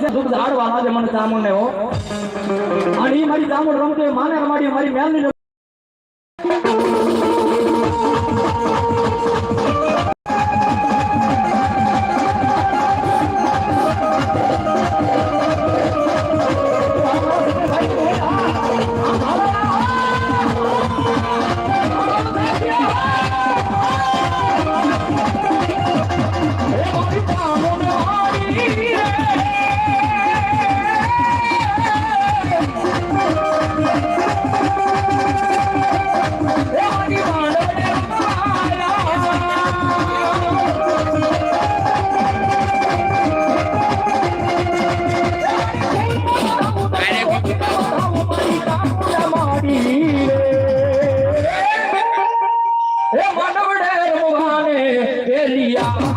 છે દુઃખ હાડવા લાગે મને જામુન ને હો. અને ઈ મારી જામુન રમતો માને રમાડી મારી મેલની એ મનવડે રમવાને પેલિયા